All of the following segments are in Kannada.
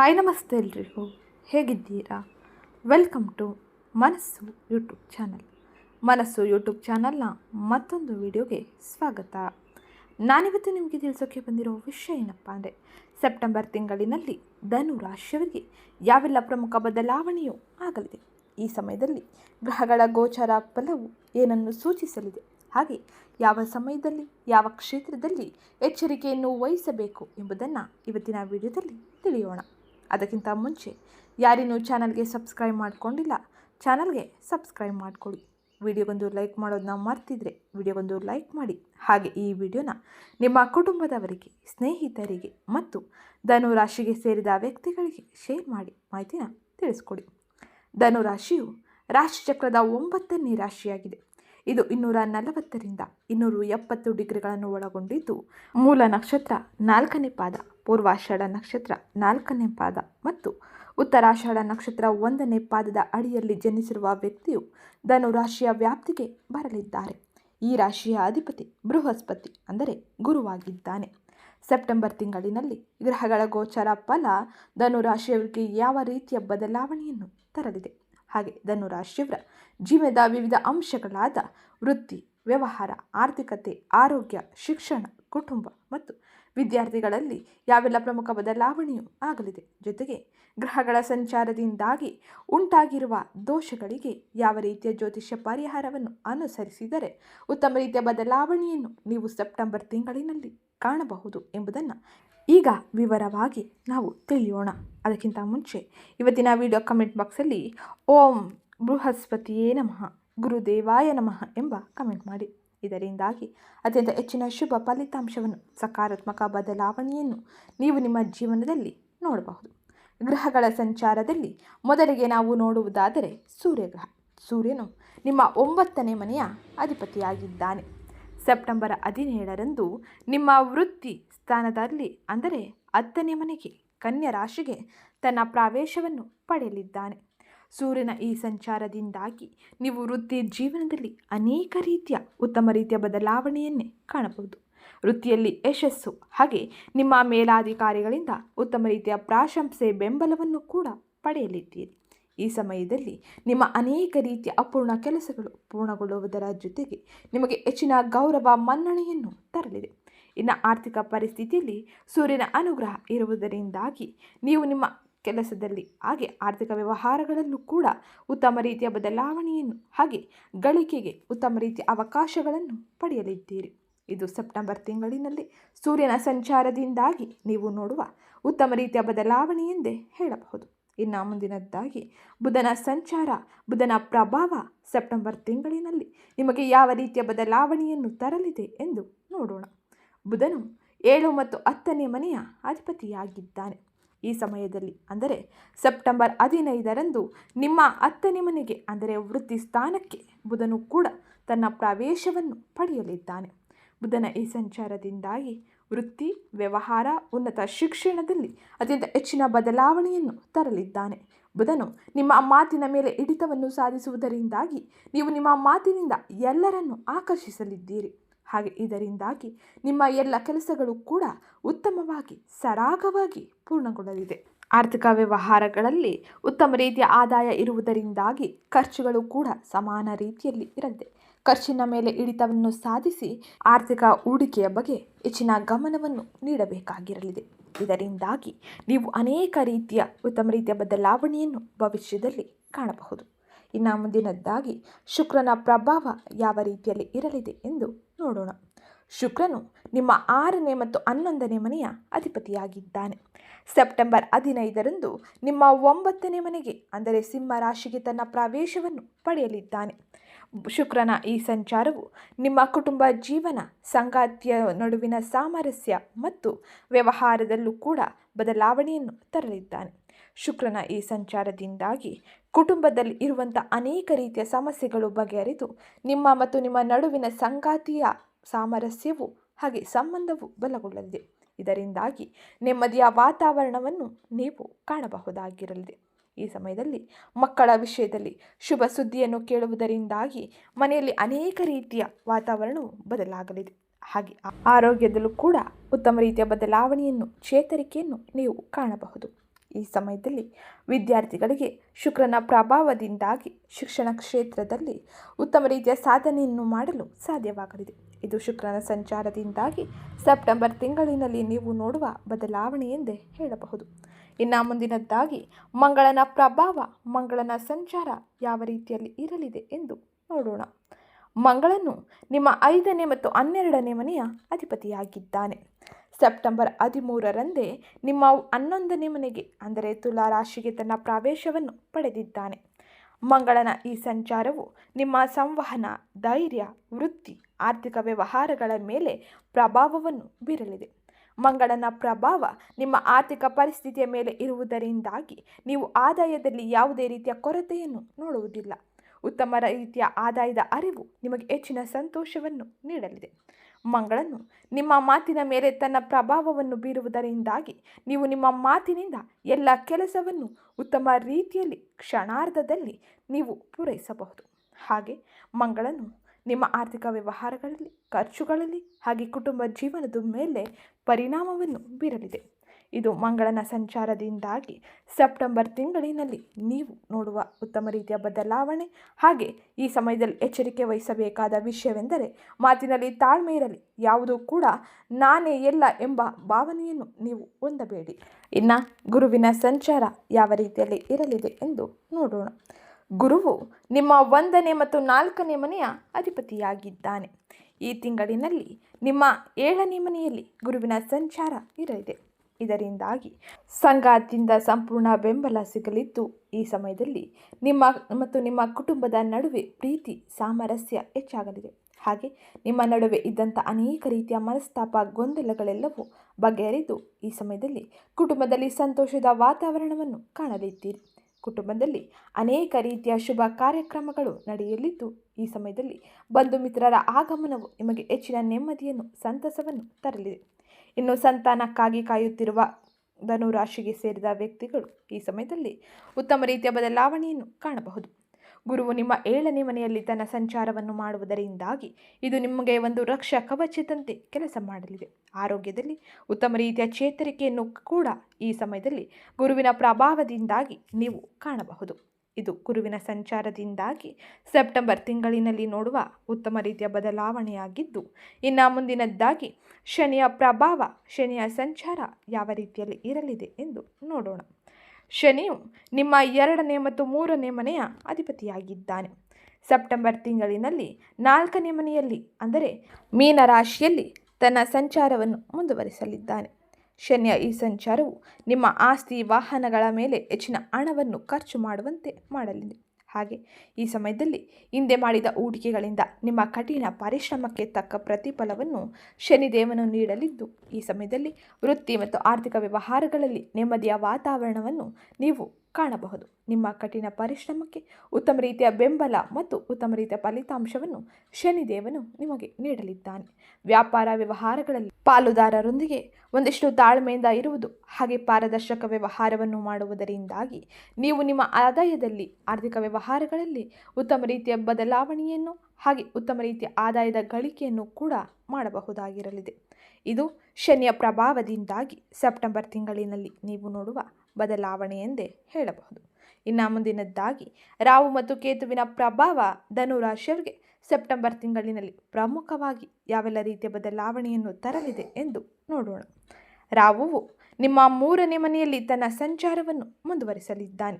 ಹಾಯ್ ನಮಸ್ತೆ ಎಲ್ರಿಗೂ. ಹೇಗಿದ್ದೀರಾ? Welcome to Manassu YouTube channel Manassu YouTube ಚಾನಲ್ನ ಮತ್ತೊಂದು ವಿಡಿಯೋಗೆ ಸ್ವಾಗತ. ನಾನಿವತ್ತು ನಿಮಗೆ ತಿಳಿಸೋಕ್ಕೆ ಬಂದಿರೋ ವಿಷಯ ಏನಪ್ಪ ಅಂದರೆ ಸೆಪ್ಟೆಂಬರ್ ತಿಂಗಳಿನಲ್ಲಿ ಧನು ರಾಶಿಯವರಿಗೆ ಯಾವೆಲ್ಲ ಪ್ರಮುಖ ಬದಲಾವಣೆಯೂ ಆಗಲಿದೆ. ಈ ಸಮಯದಲ್ಲಿ ಗ್ರಹಗಳ ಗೋಚರ ಫಲವು ಏನನ್ನು ಸೂಚಿಸಲಿದೆ? ಹಾಗೆ ಯಾವ ಸಮಯದಲ್ಲಿ, ಯಾವ ಕ್ಷೇತ್ರದಲ್ಲಿ ಎಚ್ಚರಿಕೆಯನ್ನು ವಹಿಸಬೇಕು ಎಂಬುದನ್ನು ಇವತ್ತಿನ ವಿಡಿಯೋದಲ್ಲಿ ತಿಳಿಯೋಣ. ಅದಕ್ಕಿಂತ ಮುಂಚೆ ಯಾರಿನ್ನೂ ಚಾನಲ್ಗೆ ಸಬ್ಸ್ಕ್ರೈಬ್ ಮಾಡಿಕೊಂಡಿಲ್ಲ, ಚಾನಲ್ಗೆ ಸಬ್ಸ್ಕ್ರೈಬ್ ಮಾಡಿಕೊಳ್ಳಿ. ವಿಡಿಯೋಗೊಂದು ಲೈಕ್ ಮಾಡೋದನ್ನ ಮರ್ತಿದ್ರೆ ವಿಡಿಯೋಗೊಂದು ಲೈಕ್ ಮಾಡಿ. ಹಾಗೆ ಈ ವಿಡಿಯೋನ ನಿಮ್ಮ ಕುಟುಂಬದವರಿಗೆ, ಸ್ನೇಹಿತರಿಗೆ ಮತ್ತು ಧನು ರಾಶಿಗೆ ಸೇರಿದ ವ್ಯಕ್ತಿಗಳಿಗೆ ಶೇರ್ ಮಾಡಿ ಮಾಹಿತಿನ ತಿಳಿಸ್ಕೊಡಿ. ಧನು ರಾಶಿಯು ರಾಶಿಚಕ್ರದ ಒಂಬತ್ತನೇ ರಾಶಿಯಾಗಿದೆ. ಇದು ಇನ್ನೂರ ನಲವತ್ತರಿಂದ ಇನ್ನೂರು ಎಪ್ಪತ್ತು ಡಿಗ್ರಿಗಳನ್ನು ಒಳಗೊಂಡಿದ್ದು ಮೂಲ ನಕ್ಷತ್ರ ನಾಲ್ಕನೇ ಪಾದ. ಪೂರ್ವಾಷಾಢ ನಕ್ಷತ್ರ ನಾಲ್ಕನೇ ಪಾದ. ಮತ್ತು ಉತ್ತರಾಷಾಢ ನಕ್ಷತ್ರ ಒಂದನೇ ಪಾದದ ಅಡಿಯಲ್ಲಿ ಜನಿಸಿರುವ ವ್ಯಕ್ತಿಯು ಧನು ರಾಶಿಯ ವ್ಯಾಪ್ತಿಗೆ ಬರಲಿದ್ದಾರೆ. ಈ ರಾಶಿಯ ಅಧಿಪತಿ ಬೃಹಸ್ಪತಿ ಅಂದರೆ ಗುರುವಾಗಿದ್ದಾನೆ. ಸೆಪ್ಟೆಂಬರ್ ತಿಂಗಳಿನಲ್ಲಿ ಗ್ರಹಗಳ ಗೋಚರ ಫಲ ಧನು ರಾಶಿಯವರಿಗೆ ಯಾವ ರೀತಿಯ ಬದಲಾವಣೆಯನ್ನು ತರಲಿದೆ? ಹಾಗೆ ಧನು ರಾಶಿಯವರ ಜೀವನದ ವಿವಿಧ ಅಂಶಗಳಾದ ವೃತ್ತಿ, ವ್ಯವಹಾರ, ಆರ್ಥಿಕತೆ, ಆರೋಗ್ಯ, ಶಿಕ್ಷಣ, ಕುಟುಂಬ ಮತ್ತು ವಿದ್ಯಾರ್ಥಿಗಳಲ್ಲಿ ಯಾವೆಲ್ಲ ಪ್ರಮುಖ ಬದಲಾವಣೆಯೂ ಆಗಲಿದೆ. ಜೊತೆಗೆ ಗ್ರಹಗಳ ಸಂಚಾರದಿಂದಾಗಿ ಉಂಟಾಗಿರುವ ದೋಷಗಳಿಗೆ ಯಾವ ರೀತಿಯ ಜ್ಯೋತಿಷ್ಯ ಪರಿಹಾರವನ್ನು ಅನುಸರಿಸಿದರೆ ಉತ್ತಮ ರೀತಿಯ ಬದಲಾವಣೆಯನ್ನು ನೀವು ಸೆಪ್ಟೆಂಬರ್ ತಿಂಗಳಿನಲ್ಲಿ ಕಾಣಬಹುದು ಎಂಬುದನ್ನು ಈಗ ವಿವರವಾಗಿ ನಾವು ತಿಳಿಯೋಣ. ಅದಕ್ಕಿಂತ ಮುಂಚೆ ಇವತ್ತಿನ ವಿಡಿಯೋ ಕಮೆಂಟ್ ಬಾಕ್ಸಲ್ಲಿ ಓಂ ಬೃಹಸ್ಪತಿಯೇ ನಮಃ, ಗುರುದೇವಾಯ ನಮಃ ಎಂಬ ಕಮೆಂಟ್ ಮಾಡಿ. ಇದರಿಂದಾಗಿ ಅತ್ಯಂತ ಹೆಚ್ಚಿನ ಶುಭ ಫಲಿತಾಂಶವನ್ನು ಸಕಾರಾತ್ಮಕ ಬದಲಾವಣೆಯನ್ನು ನೀವು ನಿಮ್ಮ ಜೀವನದಲ್ಲಿ ನೋಡಬಹುದು. ಗ್ರಹಗಳ ಸಂಚಾರದಲ್ಲಿ ಮೊದಲಿಗೆ ನಾವು ನೋಡುವುದಾದರೆ ಸೂರ್ಯಗ್ರಹ ಸೂರ್ಯನು ನಿಮ್ಮ ಒಂಬತ್ತನೇ ಮನೆಯ ಅಧಿಪತಿಯಾಗಿದ್ದಾನೆ. ಸೆಪ್ಟೆಂಬರ್ ಹದಿನೇಳರಂದು ನಿಮ್ಮ ವೃತ್ತಿ ಸ್ಥಾನದಲ್ಲಿ ಅಂದರೆ ಹತ್ತನೇ ಮನೆಗೆ, ಕನ್ಯಾ ರಾಶಿಗೆ ತನ್ನ ಪ್ರವೇಶವನ್ನು ಪಡೆಯಲಿದ್ದಾನೆ. ಸೂರ್ಯನ ಈ ಸಂಚಾರದಿಂದಾಗಿ ನೀವು ವೃತ್ತಿ ಜೀವನದಲ್ಲಿ ಅನೇಕ ರೀತಿಯ ಉತ್ತಮ ರೀತಿಯ ಬದಲಾವಣೆಯನ್ನೇ ಕಾಣಬಹುದು. ವೃತ್ತಿಯಲ್ಲಿ ಯಶಸ್ಸು ಹಾಗೆ ನಿಮ್ಮ ಮೇಲಾಧಿಕಾರಿಗಳಿಂದ ಉತ್ತಮ ರೀತಿಯ ಪ್ರಾಶಂಸೆ ಬೆಂಬಲವನ್ನು ಕೂಡ ಪಡೆಯಲಿದ್ದೀರಿ. ಈ ಸಮಯದಲ್ಲಿ ನಿಮ್ಮ ಅನೇಕ ರೀತಿಯ ಅಪೂರ್ಣ ಕೆಲಸಗಳು ಪೂರ್ಣಗೊಳ್ಳುವುದರ ಜೊತೆಗೆ ನಿಮಗೆ ಹೆಚ್ಚಿನ ಗೌರವ ಮನ್ನಣೆಯನ್ನು ತರಲಿದೆ. ಇನ್ನು ಆರ್ಥಿಕ ಪರಿಸ್ಥಿತಿಯಲ್ಲಿ ಸೂರ್ಯನ ಅನುಗ್ರಹ ಇರುವುದರಿಂದಾಗಿ ನೀವು ನಿಮ್ಮ ಕೆಲಸದಲ್ಲಿ. ಹಾಗೆ ಆರ್ಥಿಕ ವ್ಯವಹಾರಗಳಲ್ಲೂ ಕೂಡ ಉತ್ತಮ ರೀತಿಯ ಬದಲಾವಣೆಯನ್ನು, ಹಾಗೆ ಗಳಿಕೆಗೆ ಉತ್ತಮ ರೀತಿಯ ಅವಕಾಶಗಳನ್ನು ಪಡೆಯಲಿದ್ದೀರಿ. ಇದು ಸೆಪ್ಟೆಂಬರ್ ತಿಂಗಳಿನಲ್ಲಿ ಸೂರ್ಯನ ಸಂಚಾರದಿಂದಾಗಿ ನೀವು ನೋಡುವ ಉತ್ತಮ ರೀತಿಯ ಬದಲಾವಣೆ ಎಂದೇ ಹೇಳಬಹುದು. ಇನ್ನು ಮುಂದಿನದ್ದಾಗಿ, ಬುಧನ ಸಂಚಾರ, ಬುಧನ ಪ್ರಭಾವ ಸೆಪ್ಟೆಂಬರ್ ತಿಂಗಳಿನಲ್ಲಿ ನಿಮಗೆ ಯಾವ ರೀತಿಯ ಬದಲಾವಣೆಯನ್ನು ತರಲಿದೆ ಎಂದು ನೋಡೋಣ. ಬುಧನು ಏಳು ಮತ್ತು ಹತ್ತನೇ ಮನೆಯ ಅಧಿಪತಿಯಾಗಿದ್ದಾನೆ. ಈ ಸಮಯದಲ್ಲಿ. ಅಂದರೆ ಸೆಪ್ಟೆಂಬರ್ ಹದಿನೈದರಂದು ನಿಮ್ಮ ಹತ್ತನೇ ಮನೆಗೆ, ಅಂದರೆ ವೃತ್ತಿ ಸ್ಥಾನಕ್ಕೆ ಬುಧನು ಕೂಡ ತನ್ನ ಪ್ರವೇಶವನ್ನು ಪಡೆಯಲಿದ್ದಾನೆ. ಬುಧನ ಈ ಸಂಚಾರದಿಂದಾಗಿ ವೃತ್ತಿ, ವ್ಯವಹಾರ, ಉನ್ನತ ಶಿಕ್ಷಣದಲ್ಲಿ ಅತ್ಯಂತ ಹೆಚ್ಚಿನ ಬದಲಾವಣೆಯನ್ನು ತರಲಿದ್ದಾನೆ. ಬುಧನು ನಿಮ್ಮ ಮಾತಿನ ಮೇಲೆ ಹಿಡಿತವನ್ನು ಸಾಧಿಸುವುದರಿಂದಾಗಿ ನೀವು ನಿಮ್ಮ ಮಾತಿನಿಂದ ಎಲ್ಲರನ್ನು ಆಕರ್ಷಿಸಲಿದ್ದೀರಿ. ಹಾಗೆ ಇದರಿಂದಾಗಿ ನಿಮ್ಮ ಎಲ್ಲ ಕೆಲಸಗಳು ಕೂಡ ಉತ್ತಮವಾಗಿ, ಸರಾಗವಾಗಿ ಪೂರ್ಣಗೊಳ್ಳಲಿದೆ. ಆರ್ಥಿಕ ವ್ಯವಹಾರಗಳಲ್ಲಿ ಉತ್ತಮ ರೀತಿಯ ಆದಾಯ ಇರುವುದರಿಂದಾಗಿ ಖರ್ಚುಗಳು ಕೂಡ ಸಮಾನ ರೀತಿಯಲ್ಲಿ ಇರಲಿದೆ. ಖರ್ಚಿನ ಮೇಲೆ ಹಿಡಿತವನ್ನು ಸಾಧಿಸಿ ಆರ್ಥಿಕ ಹೂಡಿಕೆಯ ಬಗ್ಗೆ ಹೆಚ್ಚಿನ ಗಮನವನ್ನು ನೀಡಬೇಕಾಗಿರಲಿದೆ. ಇದರಿಂದಾಗಿ ನೀವು ಅನೇಕ ರೀತಿಯ ಉತ್ತಮ ರೀತಿಯ ಬದಲಾವಣೆಯನ್ನು ಭವಿಷ್ಯದಲ್ಲಿ ಕಾಣಬಹುದು. ಇನ್ನು ಮುಂದಿನದ್ದಾಗಿ ಶುಕ್ರನ ಪ್ರಭಾವ ಯಾವ ರೀತಿಯಲ್ಲಿ ಇರಲಿದೆ ಎಂದು ನೋಡೋಣ. ಶುಕ್ರನು ನಿಮ್ಮ ಆರನೇ ಮತ್ತು ಹನ್ನೊಂದನೇ ಮನೆಯ ಅಧಿಪತಿಯಾಗಿದ್ದಾನೆ. ಸೆಪ್ಟೆಂಬರ್ ಹದಿನೈದರಂದು ನಿಮ್ಮ ಒಂಬತ್ತನೇ ಮನೆಗೆ, ಅಂದರೆ ಸಿಂಹ ರಾಶಿಗೆ ತನ್ನ ಪ್ರವೇಶವನ್ನು ಪಡೆಯಲಿದ್ದಾನೆ. ಶುಕ್ರನ ಈ ಸಂಚಾರವು ನಿಮ್ಮ ಕುಟುಂಬ ಜೀವನ, ಸಂಗಾತಿಯ ನಡುವಿನ ಸಾಮರಸ್ಯ ಮತ್ತು ವ್ಯವಹಾರದಲ್ಲೂ ಕೂಡ ಬದಲಾವಣೆಯನ್ನು ತರಲಿದ್ದಾನೆ. ಶುಕ್ರನ ಈ ಸಂಚಾರದಿಂದಾಗಿ ಕುಟುಂಬದಲ್ಲಿ ಇರುವಂಥ ಅನೇಕ ರೀತಿಯ ಸಮಸ್ಯೆಗಳು ಬಗೆಹರಿದು ನಿಮ್ಮ ಮತ್ತು ನಿಮ್ಮ ನಡುವಿನ ಸಂಗಾತಿಯ ಸಾಮರಸ್ಯವು ಹಾಗೆ ಸಂಬಂಧವು ಬಲಗೊಳ್ಳಲಿದೆ. ಇದರಿಂದಾಗಿ ನೆಮ್ಮದಿಯ ವಾತಾವರಣವನ್ನು ನೀವು ಕಾಣಬಹುದಾಗಿರಲಿದೆ. ಈ ಸಮಯದಲ್ಲಿ ಮಕ್ಕಳ ವಿಷಯದಲ್ಲಿ ಶುಭ ಸುದ್ದಿಯನ್ನು ಕೇಳುವುದರಿಂದಾಗಿ ಮನೆಯಲ್ಲಿ ಅನೇಕ ರೀತಿಯ ವಾತಾವರಣವು ಬದಲಾಗಲಿದೆ. ಹಾಗೆ ಆರೋಗ್ಯದಲ್ಲೂ ಕೂಡ ಉತ್ತಮ ರೀತಿಯ ಬದಲಾವಣೆಯನ್ನು, ಚೇತರಿಕೆಯನ್ನು ನೀವು ಕಾಣಬಹುದು. ಈ ಸಮಯದಲ್ಲಿ ವಿದ್ಯಾರ್ಥಿಗಳಿಗೆ ಶುಕ್ರನ ಪ್ರಭಾವದಿಂದಾಗಿ ಶಿಕ್ಷಣ ಕ್ಷೇತ್ರದಲ್ಲಿ ಉತ್ತಮ ರೀತಿಯ ಸಾಧನೆಯನ್ನು ಮಾಡಲು ಸಾಧ್ಯವಾಗಲಿದೆ. ಇದು ಶುಕ್ರನ ಸಂಚಾರದಿಂದಾಗಿ ಸೆಪ್ಟೆಂಬರ್ ತಿಂಗಳಿನಲ್ಲಿ ನೀವು ನೋಡುವ ಬದಲಾವಣೆ ಎಂದೇ ಹೇಳಬಹುದು. ಇನ್ನು ಮುಂದಿನದ್ದಾಗಿ, ಮಂಗಳನ ಪ್ರಭಾವ, ಮಂಗಳನ ಸಂಚಾರ ಯಾವ ರೀತಿಯಲ್ಲಿ ಇರಲಿದೆ ಎಂದು ನೋಡೋಣ. ಮಂಗಳನು ನಿಮ್ಮ ಐದನೇ ಮತ್ತು ಹನ್ನೆರಡನೇ ಮನೆಯ ಅಧಿಪತಿಯಾಗಿದ್ದಾನೆ. ಸೆಪ್ಟೆಂಬರ್ ಹದಿಮೂರರಂದೇ ನಿಮ್ಮ ಹನ್ನೊಂದನೇ ಮನೆಗೆ, ಅಂದರೆ ತುಲಾ ರಾಶಿಗೆ ತನ್ನ ಪ್ರವೇಶವನ್ನು ಪಡೆದಿದ್ದಾನೆ. ಮಂಗಳನ ಈ ಸಂಚಾರವು ನಿಮ್ಮ ಸಂವಹನ, ಧೈರ್ಯ, ವೃತ್ತಿ, ಆರ್ಥಿಕ ವ್ಯವಹಾರಗಳ ಮೇಲೆ ಪ್ರಭಾವವನ್ನು ಬೀರಲಿದೆ. ಮಂಗಳನ ಪ್ರಭಾವ ನಿಮ್ಮ ಆರ್ಥಿಕ ಪರಿಸ್ಥಿತಿಯ ಮೇಲೆ ಇರುವುದರಿಂದಾಗಿ ನೀವು ಆದಾಯದಲ್ಲಿ ಯಾವುದೇ ರೀತಿಯ ಕೊರತೆಯನ್ನು ನೋಡುವುದಿಲ್ಲ. ಉತ್ತಮ ರೀತಿಯ ಆದಾಯದ ಅರಿವು ನಿಮಗೆ ಹೆಚ್ಚಿನ ಸಂತೋಷವನ್ನು ನೀಡಲಿದೆ. ಮಂಗಳನು, ನಿಮ್ಮ ಮಾತಿನ ಮೇಲೆ ತನ್ನ ಪ್ರಭಾವವನ್ನು ಬೀರುವುದರಿಂದಾಗಿ ನೀವು ನಿಮ್ಮ ಮಾತಿನಿಂದ ಎಲ್ಲ ಕೆಲಸವನ್ನು ಉತ್ತಮ ರೀತಿಯಲ್ಲಿ ಕ್ಷಣಾರ್ಧದಲ್ಲಿ ನೀವು ಪೂರೈಸಬಹುದು. ಹಾಗೆ ಮಂಗಳನು ನಿಮ್ಮ ಆರ್ಥಿಕ ವ್ಯವಹಾರಗಳಲ್ಲಿ, ಖರ್ಚುಗಳಲ್ಲಿ ಹಾಗೆ ಕುಟುಂಬ ಜೀವನದ ಮೇಲೆ ಪರಿಣಾಮವನ್ನು ಬೀರಲಿದೆ. ಇದು ಮಂಗಳನ ಸಂಚಾರದಿಂದಾಗಿ ಸೆಪ್ಟೆಂಬರ್ ತಿಂಗಳಿನಲ್ಲಿ ನೀವು ನೋಡುವ ಉತ್ತಮ ರೀತಿಯ ಬದಲಾವಣೆ. ಹಾಗೆ ಈ ಸಮಯದಲ್ಲಿ ಎಚ್ಚರಿಕೆ ವಹಿಸಬೇಕಾದ ವಿಷಯವೆಂದರೆ ಮಾತಿನಲ್ಲಿ ತಾಳ್ಮೆ ಇರಲಿ. ಯಾವುದೂ ಕೂಡ ನಾನೇ ಎಲ್ಲ ಎಂಬ ಭಾವನೆಯನ್ನು ನೀವು ಹೊಂದಬೇಡಿ. ಇನ್ನು ಗುರುವಿನ ಸಂಚಾರ ಯಾವ ರೀತಿಯಲ್ಲಿ ಇರಲಿದೆ ಎಂದು ನೋಡೋಣ. ಗುರುವು ನಿಮ್ಮ ಒಂದನೇ ಮತ್ತು ನಾಲ್ಕನೇ ಮನೆಯ ಅಧಿಪತಿಯಾಗಿದ್ದಾನೆ. ಈ ತಿಂಗಳಿನಲ್ಲಿ ನಿಮ್ಮ ಏಳನೇ ಮನೆಯಲ್ಲಿ ಗುರುವಿನ ಸಂಚಾರ ಇರಲಿದೆ. ಇದರಿಂದಾಗಿ ಸಂಗಾತಿಯಿಂದ ಸಂಪೂರ್ಣ ಬೆಂಬಲ ಸಿಗಲಿದ್ದು, ಈ ಸಮಯದಲ್ಲಿ ನಿಮ್ಮ ಮತ್ತು ನಿಮ್ಮ ಕುಟುಂಬದ ನಡುವೆ ಪ್ರೀತಿ, ಸಾಮರಸ್ಯ ಹೆಚ್ಚಾಗಲಿದೆ. ಹಾಗೆ ನಿಮ್ಮ ನಡುವೆ ಇದ್ದಂಥ ಅನೇಕ ರೀತಿಯ ಮನಸ್ತಾಪ, ಗೊಂದಲಗಳೆಲ್ಲವೂ ಬಗೆಹರಿದು, ಈ ಸಮಯದಲ್ಲಿ ಕುಟುಂಬದಲ್ಲಿ ಸಂತೋಷದ ವಾತಾವರಣವನ್ನು ಕಾಣಲಿದ್ದೀರಿ. ಕುಟುಂಬದಲ್ಲಿ ಅನೇಕ ರೀತಿಯ ಶುಭ ಕಾರ್ಯಕ್ರಮಗಳು ನಡೆಯಲಿದ್ದು, ಈ ಸಮಯದಲ್ಲಿ ಬಂಧು ಮಿತ್ರರ ಆಗಮನವು ನಿಮಗೆ ಹೆಚ್ಚಿನ ನೆಮ್ಮದಿಯನ್ನು, ಸಂತಸವನ್ನು ತರಲಿದೆ. ಇನ್ನು ಸಂತಾನಕ್ಕಾಗಿ ಕಾಯುತ್ತಿರುವ ಧನು ರಾಶಿಗೆ ಸೇರಿದ ವ್ಯಕ್ತಿಗಳು ಈ ಸಮಯದಲ್ಲಿ ಉತ್ತಮ ರೀತಿಯ ಬದಲಾವಣೆಯನ್ನು ಕಾಣಬಹುದು. ಗುರುವು ನಿಮ್ಮ ಏಳನೇ ಮನೆಯಲ್ಲಿ ತನ್ನ ಸಂಚಾರವನ್ನು ಮಾಡುವುದರಿಂದಾಗಿ ಇದು ನಿಮಗೆ ಒಂದು ರಕ್ಷಾ ಕವಚದಂತೆ ಕೆಲಸ ಮಾಡಲಿದೆ. ಆರೋಗ್ಯದಲ್ಲಿ ಉತ್ತಮ ರೀತಿಯ ಚೇತರಿಕೆಯನ್ನು ಕೂಡ ಈ ಸಮಯದಲ್ಲಿ ಗುರುವಿನ ಪ್ರಭಾವದಿಂದಾಗಿ ನೀವು ಕಾಣಬಹುದು. ಇದು ಗುರುವಿನ ಸಂಚಾರದಿಂದಾಗಿ ಸೆಪ್ಟೆಂಬರ್ ತಿಂಗಳಿನಲ್ಲಿ ನೋಡುವ ಉತ್ತಮ ರೀತಿಯ ಬದಲಾವಣೆಯಾಗಿದ್ದು, ಇನ್ನು ಮುಂದಿನದ್ದಾಗಿ ಶನಿಯ ಪ್ರಭಾವ, ಶನಿಯ ಸಂಚಾರ ಯಾವ ರೀತಿಯಲ್ಲಿ ಇರಲಿದೆ ಎಂದು ನೋಡೋಣ. ಶನಿಯು ನಿಮ್ಮ ಎರಡನೇ ಮತ್ತು ಮೂರನೇ ಮನೆಯ ಅಧಿಪತಿಯಾಗಿದ್ದಾನೆ. ಸೆಪ್ಟೆಂಬರ್ ತಿಂಗಳಿನಲ್ಲಿ ನಾಲ್ಕನೇ ಮನೆಯಲ್ಲಿ, ಅಂದರೆ ಮೀನ ರಾಶಿಯಲ್ಲಿ ತನ್ನ ಸಂಚಾರವನ್ನು ಮುಂದುವರಿಸಲಿದ್ದಾನೆ. ಶನಿಯ ಈ ಸಂಚಾರವು ನಿಮ್ಮ ಆಸ್ತಿ ವಾಹನಗಳ ಮೇಲೆ ಹೆಚ್ಚಿನ ಹಣವನ್ನು ಖರ್ಚು ಮಾಡುವಂತೆ ಮಾಡಲಿದೆ. ಹಾಗೆ ಈ ಸಮಯದಲ್ಲಿ ಹಿಂದೆ ಮಾಡಿದ ಹೂಡಿಕೆಗಳಿಂದ ನಿಮ್ಮ ಕಠಿಣ ಪರಿಶ್ರಮಕ್ಕೆ ತಕ್ಕ ಪ್ರತಿಫಲವನ್ನು ಶನಿದೇವನು ನೀಡಲಿದ್ದು, ಈ ಸಮಯದಲ್ಲಿ ವೃತ್ತಿ ಮತ್ತು ಆರ್ಥಿಕ ವ್ಯವಹಾರಗಳಲ್ಲಿ ನೆಮ್ಮದಿಯ ವಾತಾವರಣವನ್ನು ನೀವು ಕಾಣಬಹುದು. ನಿಮ್ಮ ಕಠಿಣ ಪರಿಶ್ರಮಕ್ಕೆ ಉತ್ತಮ ರೀತಿಯ ಬೆಂಬಲ ಮತ್ತು ಉತ್ತಮ ರೀತಿಯ ಫಲಿತಾಂಶವನ್ನು ಶನಿದೇವನು ನಿಮಗೆ ನೀಡಲಿದ್ದಾನೆ. ವ್ಯಾಪಾರ ವ್ಯವಹಾರಗಳಲ್ಲಿ ಪಾಲುದಾರರೊಂದಿಗೆ ಒಂದಿಷ್ಟು ತಾಳ್ಮೆಯಿಂದ ಇರುವುದು ಹಾಗೆ ಪಾರದರ್ಶಕ ವ್ಯವಹಾರವನ್ನು ಮಾಡುವುದರಿಂದಾಗಿ ನೀವು ನಿಮ್ಮ ಆದಾಯದಲ್ಲಿ, ಆರ್ಥಿಕ ವ್ಯವಹಾರಗಳಲ್ಲಿ ಉತ್ತಮ ರೀತಿಯ ಬದಲಾವಣೆಯನ್ನು ಹಾಗೆ ಉತ್ತಮ ರೀತಿಯ ಆದಾಯದ ಗಳಿಕೆಯನ್ನು ಕೂಡ ಮಾಡಬಹುದಾಗಿರಲಿದೆ. ಇದು ಶನಿಯ ಪ್ರಭಾವದಿಂದಾಗಿ ಸೆಪ್ಟೆಂಬರ್ ತಿಂಗಳಿನಲ್ಲಿ ನೀವು ನೋಡುವ ಬದಲಾವಣೆ ಎಂದೇ ಹೇಳಬಹುದು. ಇನ್ನು ಮುಂದಿನದ್ದಾಗಿ ರಾವು ಮತ್ತು ಕೇತುವಿನ ಪ್ರಭಾವ ಧನು ರಾಶಿಯವರಿಗೆ ಸೆಪ್ಟೆಂಬರ್ ತಿಂಗಳಿನಲ್ಲಿ ಪ್ರಮುಖವಾಗಿ ಯಾವೆಲ್ಲ ರೀತಿಯ ಬದಲಾವಣೆಯನ್ನು ತರಲಿದೆ ಎಂದು ನೋಡೋಣ. ರಾಹುವು ನಿಮ್ಮ ಮೂರನೇ ಮನೆಯಲ್ಲಿ ತನ್ನ ಸಂಚಾರವನ್ನು ಮುಂದುವರಿಸಲಿದ್ದಾನೆ.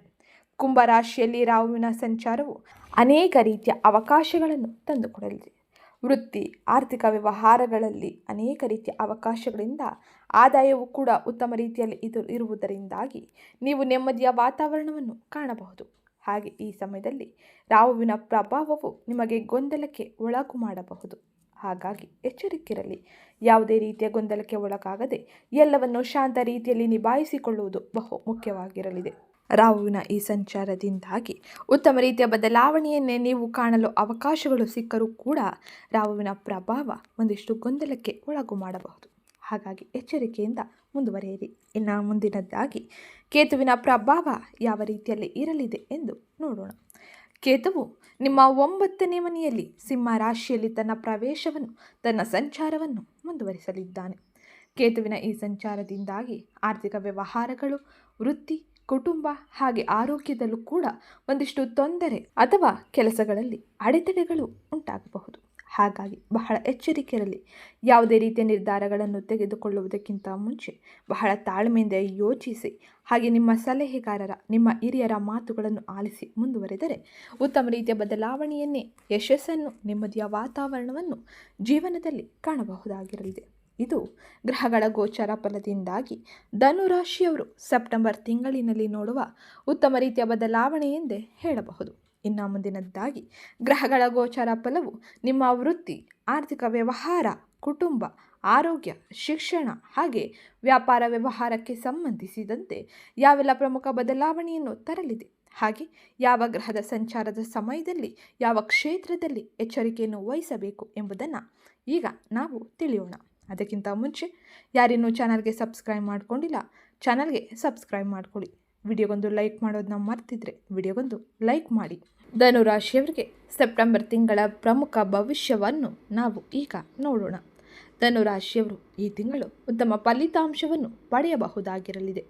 ಕುಂಭರಾಶಿಯಲ್ಲಿ ರಾಹುವಿನ ಸಂಚಾರವು ಅನೇಕ ರೀತಿಯ ಅವಕಾಶಗಳನ್ನು ತಂದುಕೊಡಲಿದೆ. ವೃತ್ತಿ, ಆರ್ಥಿಕ ವ್ಯವಹಾರಗಳಲ್ಲಿ ಅನೇಕ ರೀತಿಯ ಅವಕಾಶಗಳಿಂದ ಆದಾಯವು ಕೂಡ ಉತ್ತಮ ರೀತಿಯಲ್ಲಿ ಇದು ಇರುವುದರಿಂದಾಗಿ ನೀವು ನೆಮ್ಮದಿಯ ವಾತಾವರಣವನ್ನು ಕಾಣಬಹುದು. ಹಾಗೆ ಈ ಸಮಯದಲ್ಲಿ ರಾಹುವಿನ ಪ್ರಭಾವವು ನಿಮಗೆ ಗೊಂದಲಕ್ಕೆ ಒಳಗು ಮಾಡಬಹುದು. ಹಾಗಾಗಿ ಎಚ್ಚರಿಕಿರಲಿ ಯಾವುದೇ ರೀತಿಯ ಗೊಂದಲಕ್ಕೆ ಒಳಗಾಗದೆ ಎಲ್ಲವನ್ನು ಶಾಂತ ರೀತಿಯಲ್ಲಿ ನಿಭಾಯಿಸಿಕೊಳ್ಳುವುದು ಬಹು ಮುಖ್ಯವಾಗಿರಲಿದೆ. ರಾಹುವಿನ ಈ ಸಂಚಾರದಿಂದಾಗಿ ಉತ್ತಮ ರೀತಿಯ ಬದಲಾವಣೆಯನ್ನೇ ನೀವು ಕಾಣಲು ಅವಕಾಶಗಳು ಸಿಕ್ಕರೂ ಕೂಡ ರಾಹುವಿನ ಪ್ರಭಾವ ಒಂದಿಷ್ಟು ಗೊಂದಲಕ್ಕೆ ಒಳಗು ಮಾಡಬಹುದು. ಹಾಗಾಗಿ ಎಚ್ಚರಿಕೆಯಿಂದ ಮುಂದುವರಿಯಿರಿ. ಇನ್ನು ಮುಂದಿನದ್ದಾಗಿ ಕೇತುವಿನ ಪ್ರಭಾವ ಯಾವ ರೀತಿಯಲ್ಲಿ ಇರಲಿದೆ ಎಂದು ನೋಡೋಣ. ಕೇತುವು ನಿಮ್ಮ ಒಂಬತ್ತನೇ ಮನೆಯಲ್ಲಿ ಸಿಂಹ ರಾಶಿಯಲ್ಲಿ ತನ್ನ ಪ್ರವೇಶವನ್ನು, ತನ್ನ ಸಂಚಾರವನ್ನು ಮುಂದುವರಿಸಲಿದ್ದಾನೆ. ಕೇತುವಿನ ಈ ಸಂಚಾರದಿಂದಾಗಿ ಆರ್ಥಿಕ ವ್ಯವಹಾರಗಳು, ವೃತ್ತಿ ಕುಟುಂಬ ಹಾಗೆ ಆರೋಗ್ಯದಲ್ಲೂ ಕೂಡ ಒಂದಿಷ್ಟು ತೊಂದರೆ ಅಥವಾ ಕೆಲಸಗಳಲ್ಲಿ ಅಡೆತಡೆಗಳು ಉಂಟಾಗಬಹುದು. ಹಾಗಾಗಿ ಬಹಳ ಎಚ್ಚರಿಕೆಯಲ್ಲಿ ಯಾವುದೇ ರೀತಿಯ ನಿರ್ಧಾರಗಳನ್ನು ತೆಗೆದುಕೊಳ್ಳುವುದಕ್ಕಿಂತ ಮುಂಚೆ ಬಹಳ ತಾಳ್ಮೆಯಿಂದ ಯೋಚಿಸಿ, ಹಾಗೆ ನಿಮ್ಮ ಸಲಹೆಗಾರರ, ನಿಮ್ಮ ಹಿರಿಯರ ಮಾತುಗಳನ್ನು ಆಲಿಸಿ ಮುಂದುವರೆದರೆ ಉತ್ತಮ ರೀತಿಯ ಬದಲಾವಣೆಯನ್ನೇ ಯಶಸ್ಸನ್ನು, ನೆಮ್ಮದಿಯ ವಾತಾವರಣವನ್ನು ಜೀವನದಲ್ಲಿ ಕಾಣಬಹುದಾಗಿರಲಿದೆ. ಇದು ಗ್ರಹಗಳ ಗೋಚಾರ ಫಲದಿಂದಾಗಿ ಧನುರಾಶಿಯವರು ಸೆಪ್ಟೆಂಬರ್ ತಿಂಗಳಿನಲ್ಲಿ ನೋಡುವ ಉತ್ತಮ ರೀತಿಯ ಬದಲಾವಣೆ ಎಂದೇ ಹೇಳಬಹುದು. ಇನ್ನು ಮುಂದಿನದ್ದಾಗಿ ಗ್ರಹಗಳ ಗೋಚಾರ ಫಲವು ನಿಮ್ಮ ವೃತ್ತಿ, ಆರ್ಥಿಕ ವ್ಯವಹಾರ, ಕುಟುಂಬ, ಆರೋಗ್ಯ, ಶಿಕ್ಷಣ ಹಾಗೆ ವ್ಯಾಪಾರ ವ್ಯವಹಾರಕ್ಕೆ ಸಂಬಂಧಿಸಿದಂತೆ ಯಾವೆಲ್ಲ ಪ್ರಮುಖ ಬದಲಾವಣೆಯನ್ನು ತರಲಿದೆ? ಹಾಗೆ ಯಾವ ಗ್ರಹದ ಸಂಚಾರದ ಸಮಯದಲ್ಲಿ ಯಾವ ಕ್ಷೇತ್ರದಲ್ಲಿ ಎಚ್ಚರಿಕೆಯನ್ನು ವಹಿಸಬೇಕು ಎಂಬುದನ್ನು ಈಗ ನಾವು ತಿಳಿಯೋಣ. ಅದಕ್ಕಿಂತ ಮುಂಚೆ ಯಾರಿನ್ನೂ ಚಾನಲ್ಗೆ ಸಬ್ಸ್ಕ್ರೈಬ್ ಮಾಡ್ಕೊಂಡಿಲ್ಲ, ಚಾನಲ್ಗೆ ಸಬ್ಸ್ಕ್ರೈಬ್ ಮಾಡ್ಕೊಳ್ಳಿ. ವಿಡಿಯೋಗೊಂದು ಲೈಕ್ ಮಾಡೋದನ್ನ ಮರ್ತಿದ್ರೆ ವಿಡಿಯೋಗೊಂದು ಲೈಕ್ ಮಾಡಿ. ಧನುರಾಶಿಯವರಿಗೆ ಸೆಪ್ಟೆಂಬರ್ ತಿಂಗಳ ಪ್ರಮುಖ ಭವಿಷ್ಯವನ್ನು ನಾವು ಈಗ ನೋಡೋಣ. ಧನುರಾಶಿಯವರು ಈ ತಿಂಗಳು ಉತ್ತಮ ಫಲಿತಾಂಶವನ್ನು ಪಡೆಯಬಹುದಾಗಿರಲಿದೆ.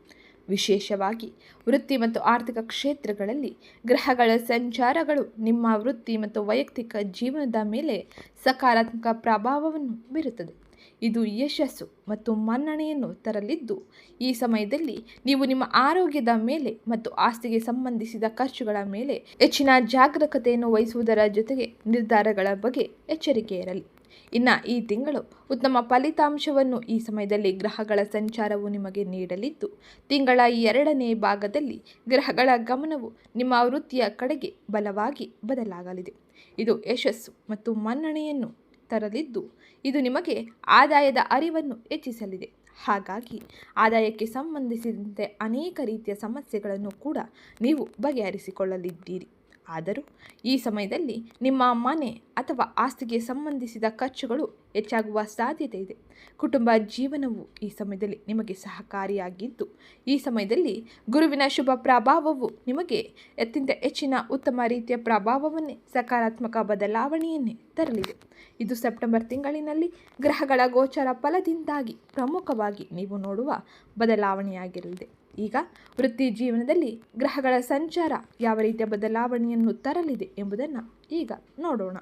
ವಿಶೇಷವಾಗಿ ವೃತ್ತಿ ಮತ್ತು ಆರ್ಥಿಕ ಕ್ಷೇತ್ರಗಳಲ್ಲಿ ಗ್ರಹಗಳ ಸಂಚಾರಗಳು ನಿಮ್ಮ ವೃತ್ತಿ ಮತ್ತು ವೈಯಕ್ತಿಕ ಜೀವನದ ಮೇಲೆ ಸಕಾರಾತ್ಮಕ ಪ್ರಭಾವವನ್ನು ಬೀರುತ್ತದೆ. ಇದು ಯಶಸ್ಸು ಮತ್ತು ಮನ್ನಣೆಯನ್ನು ತರಲಿದ್ದು, ಈ ಸಮಯದಲ್ಲಿ ನೀವು ನಿಮ್ಮ ಆರೋಗ್ಯದ ಮೇಲೆ ಮತ್ತು ಆಸ್ತಿಗೆ ಸಂಬಂಧಿಸಿದ ಖರ್ಚುಗಳ ಮೇಲೆ ಹೆಚ್ಚಿನ ಜಾಗರೂಕತೆಯನ್ನು ವಹಿಸುವುದರ ಜೊತೆಗೆ ನಿರ್ಧಾರಗಳ ಬಗ್ಗೆ ಎಚ್ಚರಿಕೆ ಇರಲಿ. ಇನ್ನು ಈ ತಿಂಗಳು ಉತ್ತಮ ಫಲಿತಾಂಶವನ್ನು ಈ ಸಮಯದಲ್ಲಿ ಗ್ರಹಗಳ ಸಂಚಾರವು ನಿಮಗೆ ನೀಡಲಿದ್ದು, ತಿಂಗಳ ಎರಡನೇ ಭಾಗದಲ್ಲಿ ಗ್ರಹಗಳ ಗಮನವು ನಿಮ್ಮ ವೃತ್ತಿಯ ಕಡೆಗೆ ಬಲವಾಗಿ ಬದಲಾಗಲಿದೆ. ಇದು ಯಶಸ್ಸು ಮತ್ತು ಮನ್ನಣೆಯನ್ನು ತರಲಿದ್ದು ಇದು ನಿಮಗೆ ಆದಾಯದ ಅರಿವನ್ನು ಹೆಚ್ಚಿಸಲಿದೆ. ಹಾಗಾಗಿ ಆದಾಯಕ್ಕೆ ಸಂಬಂಧಿಸಿದಂತೆ ಅನೇಕ ರೀತಿಯ ಸಮಸ್ಯೆಗಳನ್ನು ಕೂಡ ನೀವು ಬಗೆಹರಿಸಿಕೊಳ್ಳಲಿದ್ದೀರಿ. ಆದರೂ ಈ ಸಮಯದಲ್ಲಿ ನಿಮ್ಮ ಮನೆ ಅಥವಾ ಆಸ್ತಿಗೆ ಸಂಬಂಧಿಸಿದ ಖರ್ಚುಗಳು ಹೆಚ್ಚಾಗುವ ಸಾಧ್ಯತೆ ಇದೆ. ಕುಟುಂಬ ಜೀವನವು ಈ ಸಮಯದಲ್ಲಿ ನಿಮಗೆ ಸಹಕಾರಿಯಾಗಿದ್ದು, ಈ ಸಮಯದಲ್ಲಿ ಗುರುವಿನ ಶುಭ ಪ್ರಭಾವವು ನಿಮಗೆ ಅತ್ಯಂತ ಹೆಚ್ಚಿನ ಉತ್ತಮ ರೀತಿಯ ಪ್ರಭಾವವನ್ನೇ, ಸಕಾರಾತ್ಮಕ ಬದಲಾವಣೆಯನ್ನೇ ತರಲಿದೆ. ಇದು ಸೆಪ್ಟೆಂಬರ್ ತಿಂಗಳಿನಲ್ಲಿ ಗ್ರಹಗಳ ಗೋಚರ ಫಲದಿಂದಾಗಿ ಪ್ರಮುಖವಾಗಿ ನೀವು ನೋಡುವ ಬದಲಾವಣೆಯಾಗಿರಲಿದೆ. ಈಗ ವೃತ್ತಿ ಜೀವನದಲ್ಲಿ ಗ್ರಹಗಳ ಸಂಚಾರ ಯಾವ ರೀತಿಯ ಬದಲಾವಣೆಯನ್ನು ತರಲಿದೆ ಎಂಬುದನ್ನು ಈಗ ನೋಡೋಣ.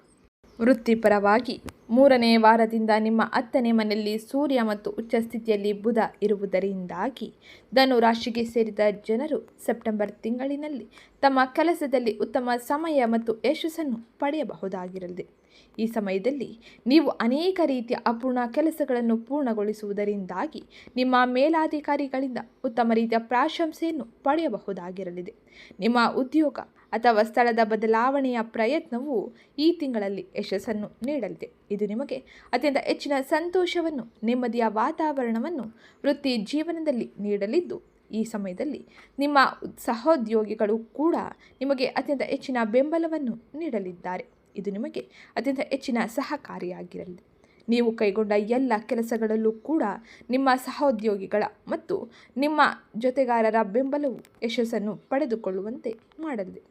ವೃತ್ತಿಪರವಾಗಿ ಮೂರನೇ ವಾರದಿಂದ ನಿಮ್ಮ ಹತ್ತನೇ ಮನೆಯಲ್ಲಿ ಸೂರ್ಯ ಮತ್ತು ಉಚ್ಚ ಸ್ಥಿತಿಯಲ್ಲಿ ಬುಧ ಇರುವುದರಿಂದಾಗಿ ಧನು ರಾಶಿಗೆ ಸೇರಿದ ಜನರು ಸೆಪ್ಟೆಂಬರ್ ತಿಂಗಳಿನಲ್ಲಿ ತಮ್ಮ ಕೆಲಸದಲ್ಲಿ ಉತ್ತಮ ಸಮಯ ಮತ್ತು ಯಶಸ್ಸನ್ನು ಪಡೆಯಬಹುದಾಗಿರಲಿದೆ ಈ ಸಮಯದಲ್ಲಿ ನೀವು ಅನೇಕ ರೀತಿಯ ಅಪೂರ್ಣ ಕೆಲಸಗಳನ್ನು ಪೂರ್ಣಗೊಳಿಸುವುದರಿಂದಾಗಿ ನಿಮ್ಮ ಮೇಲಾಧಿಕಾರಿಗಳಿಂದ ಉತ್ತಮ ರೀತಿಯ ಪ್ರಾಶಂಸೆಯನ್ನು ಪಡೆಯಬಹುದಾಗಿರಲಿದೆ. ನಿಮ್ಮ ಉದ್ಯೋಗ ಅಥವಾ ಸ್ಥಳದ ಬದಲಾವಣೆಯ ಪ್ರಯತ್ನವು ಈ ತಿಂಗಳಲ್ಲಿ ಯಶಸ್ಸನ್ನು ನೀಡಲಿದೆ. ಇದು ನಿಮಗೆ ಅತ್ಯಂತ ಹೆಚ್ಚಿನ ಸಂತೋಷವನ್ನು, ನೆಮ್ಮದಿಯ ವಾತಾವರಣವನ್ನು ವೃತ್ತಿ ಜೀವನದಲ್ಲಿ ನೀಡಲಿದ್ದು, ಈ ಸಮಯದಲ್ಲಿ ನಿಮ್ಮ ಸಹೋದ್ಯೋಗಿಗಳು ಕೂಡ ನಿಮಗೆ ಅತ್ಯಂತ ಹೆಚ್ಚಿನ ಬೆಂಬಲವನ್ನು ನೀಡಲಿದ್ದಾರೆ. ಇದು ನಿಮಗೆ ಅತ್ಯಂತ ಹೆಚ್ಚಿನ ಸಹಕಾರಿಯಾಗಿರಲಿದೆ ನೀವು ಕೈಗೊಂಡ ಎಲ್ಲ ಕೆಲಸಗಳಲ್ಲೂ ಕೂಡ ನಿಮ್ಮ ಸಹೋದ್ಯೋಗಿಗಳ ಮತ್ತು ನಿಮ್ಮ ಜೊತೆಗಾರರ ಬೆಂಬಲವು ಯಶಸ್ಸನ್ನು ಪಡೆದುಕೊಳ್ಳುವಂತೆ ಮಾಡಲಿದೆ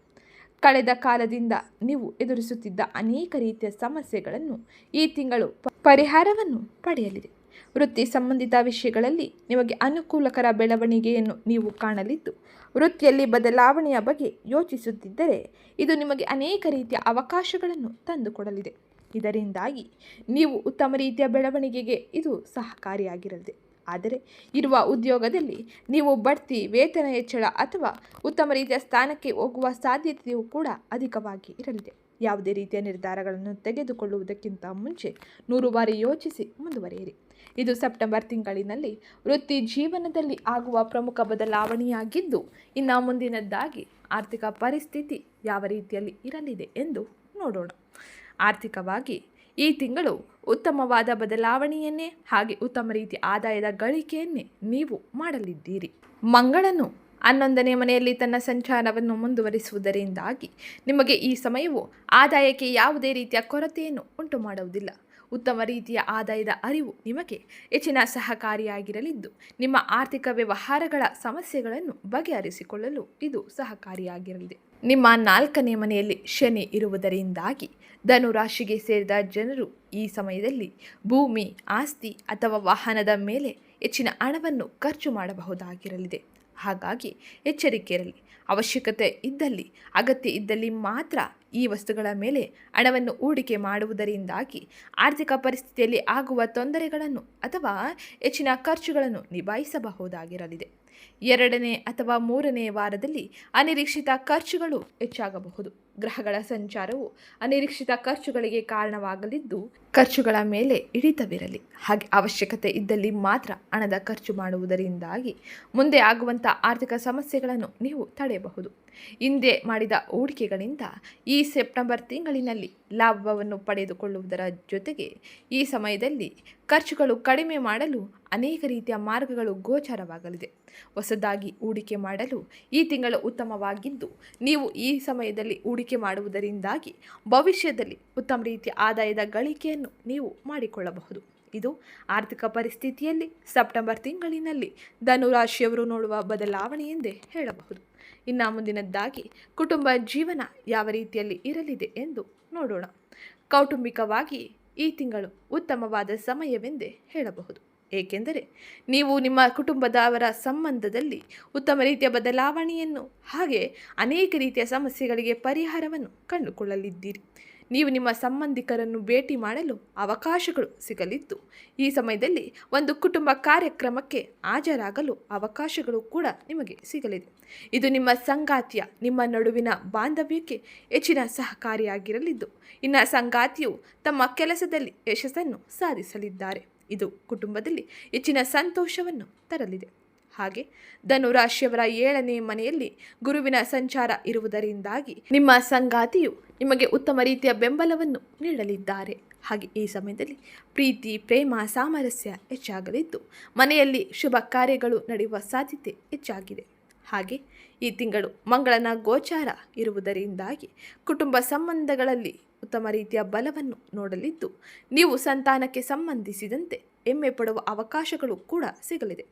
ಕಳೆದ ಕಾಲದಿಂದ ನೀವು ಎದುರಿಸುತ್ತಿದ್ದ ಅನೇಕ ರೀತಿಯ ಸಮಸ್ಯೆಗಳನ್ನು ಈ ತಿಂಗಳು ಪರಿಹಾರವನ್ನು ಪಡೆಯಲಿದೆ. ವೃತ್ತಿ ಸಂಬಂಧಿತ ವಿಷಯಗಳಲ್ಲಿ ನಿಮಗೆ ಅನುಕೂಲಕರ ಬೆಳವಣಿಗೆಯನ್ನು ನೀವು ಕಾಣಲಿದ್ದು, ವೃತ್ತಿಯಲ್ಲಿ ಬದಲಾವಣೆಯ ಬಗ್ಗೆ ಯೋಚಿಸುತ್ತಿದ್ದರೆ ಇದು ನಿಮಗೆ ಅನೇಕ ರೀತಿಯ ಅವಕಾಶಗಳನ್ನು ತಂದುಕೊಡಲಿದೆ. ಇದರಿಂದಾಗಿ ನೀವು ಉತ್ತಮ ರೀತಿಯ ಬೆಳವಣಿಗೆಗೆ ಇದು ಸಹಕಾರಿಯಾಗಿರಲಿದೆ. ಆದರೆ ಇರುವ ಉದ್ಯೋಗದಲ್ಲಿ ನೀವು ಬಡ್ತಿ, ವೇತನ ಹೆಚ್ಚಳ ಅಥವಾ ಉತ್ತಮ ರೀತಿಯ ಸ್ಥಾನಕ್ಕೆ ಹೋಗುವ ಸಾಧ್ಯತೆಯು ಕೂಡ ಅಧಿಕವಾಗಿ ಇರಲಿದೆ. ಯಾವುದೇ ರೀತಿಯ ನಿರ್ಧಾರಗಳನ್ನು ತೆಗೆದುಕೊಳ್ಳುವುದಕ್ಕಿಂತ ಮುಂಚೆ ನೂರು ಬಾರಿ ಯೋಚಿಸಿ ಮುಂದುವರಿಯಿರಿ. ಇದು ಸೆಪ್ಟೆಂಬರ್ ತಿಂಗಳಿನಲ್ಲಿ ವೃತ್ತಿ ಜೀವನದಲ್ಲಿ ಆಗುವ ಪ್ರಮುಖ ಬದಲಾವಣೆಯಾಗಿದ್ದು, ಇನ್ನು ಮುಂದಿನದ್ದಾಗಿ ಆರ್ಥಿಕ ಪರಿಸ್ಥಿತಿ ಯಾವ ರೀತಿಯಲ್ಲಿ ಇರಲಿದೆ ಎಂದು ನೋಡೋಣ. ಆರ್ಥಿಕವಾಗಿ ಈ ತಿಂಗಳು ಉತ್ತಮವಾದ ಬದಲಾವಣೆಯನ್ನೇ ಹಾಗೆ ಉತ್ತಮ ರೀತಿಯ ಆದಾಯದ ಗಳಿಕೆಯನ್ನೇ ನೀವು ಮಾಡಲಿದ್ದೀರಿ. ಮಂಗಳನು ಹನ್ನೊಂದನೇ ಮನೆಯಲ್ಲಿ ತನ್ನ ಸಂಚಾರವನ್ನು ಮುಂದುವರಿಸುವುದರಿಂದಾಗಿ ನಿಮಗೆ ಈ ಸಮಯವು ಆದಾಯಕ್ಕೆ ಯಾವುದೇ ರೀತಿಯ ಕೊರತೆಯನ್ನು ಉಂಟು ಮಾಡುವುದಿಲ್ಲ ಉತ್ತಮ ರೀತಿಯ ಆದಾಯದ ಅರಿವು ನಿಮಗೆ ಹೆಚ್ಚಿನ ಸಹಕಾರಿಯಾಗಿರಲಿದ್ದು, ನಿಮ್ಮ ಆರ್ಥಿಕ ವ್ಯವಹಾರಗಳ ಸಮಸ್ಯೆಗಳನ್ನು ಬಗೆಹರಿಸಿಕೊಳ್ಳಲು ಇದು ಸಹಕಾರಿಯಾಗಿರಲಿದೆ. ನಿಮ್ಮ ನಾಲ್ಕನೇ ಮನೆಯಲ್ಲಿ ಶನಿ ಇರುವುದರಿಂದಾಗಿ ಧನುರಾಶಿಗೆ ಸೇರಿದ ಜನರು ಈ ಸಮಯದಲ್ಲಿ ಭೂಮಿ, ಆಸ್ತಿ ಅಥವಾ ವಾಹನದ ಮೇಲೆ ಹೆಚ್ಚಿನ ಹಣವನ್ನು ಖರ್ಚು ಮಾಡಬಹುದಾಗಿರಲಿದೆ. ಹಾಗಾಗಿ ಎಚ್ಚರಿಕೆ ಇರಲಿ. ಅವಶ್ಯಕತೆ ಇದ್ದಲ್ಲಿ, ಅಗತ್ಯ ಇದ್ದಲ್ಲಿ ಮಾತ್ರ ಈ ವಸ್ತುಗಳ ಮೇಲೆ ಹಣವನ್ನು ಹೂಡಿಕೆ ಮಾಡುವುದರಿಂದಾಗಿ ಆರ್ಥಿಕ ಪರಿಸ್ಥಿತಿಯಲ್ಲಿ ಆಗುವ ತೊಂದರೆಗಳನ್ನು ಅಥವಾ ಹೆಚ್ಚಿನ ಖರ್ಚುಗಳನ್ನು ನಿಭಾಯಿಸಬಹುದಾಗಿರಲಿದೆ. ಎರಡನೇ ಅಥವಾ ಮೂರನೇ ವಾರದಲ್ಲಿ ಅನಿರೀಕ್ಷಿತ ಖರ್ಚುಗಳು ಹೆಚ್ಚಾಗಬಹುದು. ಗ್ರಹಗಳ ಸಂಚಾರವು ಅನಿರೀಕ್ಷಿತ ಖರ್ಚುಗಳಿಗೆ ಕಾರಣವಾಗಲಿದ್ದು, ಖರ್ಚುಗಳ ಮೇಲೆ ಹಿಡಿತವಿರಲಿ. ಹಾಗೆ ಅವಶ್ಯಕತೆ ಇದ್ದಲ್ಲಿ ಮಾತ್ರ ಹಣದ ಖರ್ಚು ಮಾಡುವುದರಿಂದಾಗಿ ಮುಂದೆ ಆಗುವಂಥ ಆರ್ಥಿಕ ಸಮಸ್ಯೆಗಳನ್ನು ನೀವು ತಡೆಯಬಹುದು. ಹಿಂದೆ ಮಾಡಿದ ಹೂಡಿಕೆಗಳಿಂದ ಈ ಸೆಪ್ಟೆಂಬರ್ ತಿಂಗಳಿನಲ್ಲಿ ಲಾಭವನ್ನು ಪಡೆದುಕೊಳ್ಳುವುದರ ಜೊತೆಗೆ ಈ ಸಮಯದಲ್ಲಿ ಖರ್ಚುಗಳು ಕಡಿಮೆ ಮಾಡಲು ಅನೇಕ ರೀತಿಯ ಮಾರ್ಗಗಳು ಗೋಚರವಾಗಲಿದೆ. ಹೊಸದಾಗಿ ಹೂಡಿಕೆ ಮಾಡಲು ಈ ತಿಂಗಳು ಉತ್ತಮವಾಗಿದ್ದು, ನೀವು ಈ ಸಮಯದಲ್ಲಿ ಹೂಡಿಕೆ ಮಾಡುವುದರಿಂದಾಗಿ ಭವಿಷ್ಯದಲ್ಲಿ ಉತ್ತಮ ರೀತಿಯ ಆದಾಯದ ಗಳಿಕೆಯನ್ನು ನೀವು ಮಾಡಿಕೊಳ್ಳಬಹುದು. ಇದು ಆರ್ಥಿಕ ಪರಿಸ್ಥಿತಿಯಲ್ಲಿ ಸೆಪ್ಟೆಂಬರ್ ತಿಂಗಳಿನಲ್ಲಿ ಧನುರಾಶಿಯವರು ನೋಡುವ ಬದಲಾವಣೆ ಎಂದೇ ಹೇಳಬಹುದು. ಇನ್ನು ಮುಂದಿನದ್ದಾಗಿ ಕುಟುಂಬ ಜೀವನ ಯಾವ ರೀತಿಯಲ್ಲಿ ಇರಲಿದೆ ಎಂದು ನೋಡೋಣ. ಕೌಟುಂಬಿಕವಾಗಿ ಈ ತಿಂಗಳು ಉತ್ತಮವಾದ ಸಮಯವೆಂದೇ ಹೇಳಬಹುದು. ಏಕೆಂದರೆ ನೀವು ನಿಮ್ಮ ಕುಟುಂಬದವರ ಸಂಬಂಧದಲ್ಲಿ ಉತ್ತಮ ರೀತಿಯ ಬದಲಾವಣೆಯನ್ನು ಹಾಗೆ ಅನೇಕ ರೀತಿಯ ಸಮಸ್ಯೆಗಳಿಗೆ ಪರಿಹಾರವನ್ನು ಕಂಡುಕೊಳ್ಳಲಿದ್ದೀರಿ. ನೀವು ನಿಮ್ಮ ಸಂಬಂಧಿಕರನ್ನು ಭೇಟಿ ಮಾಡಲು ಅವಕಾಶಗಳು ಸಿಗಲಿದ್ದು, ಈ ಸಮಯದಲ್ಲಿ ಒಂದು ಕುಟುಂಬ ಕಾರ್ಯಕ್ರಮಕ್ಕೆ ಹಾಜರಾಗಲು ಅವಕಾಶಗಳು ಕೂಡ ನಿಮಗೆ ಸಿಗಲಿದೆ. ಇದು ನಿಮ್ಮ ಸಂಗಾತಿಯ, ನಿಮ್ಮ ನಡುವಿನ ಬಾಂಧವ್ಯಕ್ಕೆ ಹೆಚ್ಚಿನ ಸಹಕಾರಿಯಾಗಿರಲಿದ್ದು, ಇನ್ನು ಸಂಗಾತಿಯು ತಮ್ಮ ಕೆಲಸದಲ್ಲಿ ಯಶಸ್ಸನ್ನು ಸಾಧಿಸಲಿದ್ದಾರೆ. ಇದು ಕುಟುಂಬದಲ್ಲಿ ಹೆಚ್ಚಿನ ಸಂತೋಷವನ್ನು ತರಲಿದೆ. ಹಾಗೆ ಧನುರಾಶಿಯವರ ಏಳನೇ ಮನೆಯಲ್ಲಿ ಗುರುವಿನ ಸಂಚಾರ ಇರುವುದರಿಂದಾಗಿ ನಿಮ್ಮ ಸಂಗಾತಿಯು ನಿಮಗೆ ಉತ್ತಮ ರೀತಿಯ ಬೆಂಬಲವನ್ನು ನೀಡಲಿದ್ದಾರೆ. ಹಾಗೆ ಈ ಸಮಯದಲ್ಲಿ ಪ್ರೀತಿ, ಪ್ರೇಮ, ಸಾಮರಸ್ಯ ಹೆಚ್ಚಾಗಲಿದ್ದು ಮನೆಯಲ್ಲಿ ಶುಭ ಕಾರ್ಯಗಳು ನಡೆಯುವ ಸಾಧ್ಯತೆ ಹೆಚ್ಚಾಗಿದೆ. ಹಾಗೆ ಈ ತಿಂಗಳು ಮಂಗಳನ ಗೋಚಾರ ಇರುವುದರಿಂದಾಗಿ ಕುಟುಂಬ ಸಂಬಂಧಗಳಲ್ಲಿ ಉತ್ತಮ ರೀತಿಯ ಬಲವನ್ನು ನೋಡಲಿದ್ದು ನೀವು ಸಂತಾನಕ್ಕೆ ಸಂಬಂಧಿಸಿದಂತೆ ಹೆಮ್ಮೆ ಪಡುವ ಅವಕಾಶಗಳು ಕೂಡ ಸಿಗಲಿದೆ.